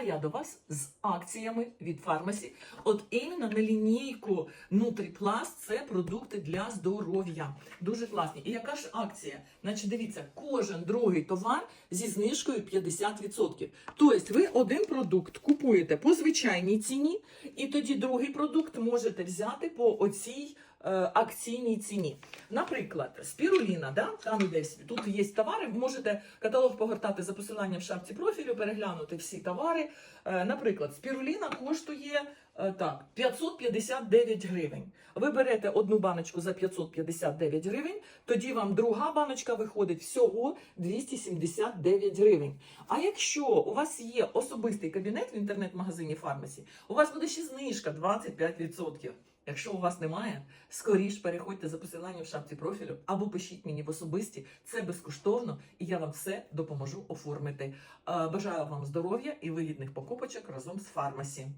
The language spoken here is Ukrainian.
А я до вас з акціями від фармасі. От іменно на лінійку Нутріпласт це продукти для здоров'я. Дуже класні. І яка ж акція? Значить, дивіться, кожен другий товар зі знижкою 50%. Тобто ви один продукт купуєте по звичайній ціні, і тоді другий продукт можете взяти по оцій акційній ціні. Наприклад, спіруліна, да? там іде всі- тут є товари. Можете каталог погортати за посиланням в шапці профілю, переглянути всі товари. Е, наприклад, спіруліна коштує е, так 559 гривень. Ви берете одну баночку за 559 гривень, тоді вам друга баночка виходить всього 279 гривень. А якщо у вас є особистий кабінет в інтернет-магазині Фармасі, у вас буде ще знижка 25%. Якщо у вас немає, скоріш переходьте за посиланням в шапці профілю або пишіть мені в особисті. Це безкоштовно, і я вам все допоможу оформити. Е, Бажаю вам здоров'я і вигідних покупочок разом з Фармасі.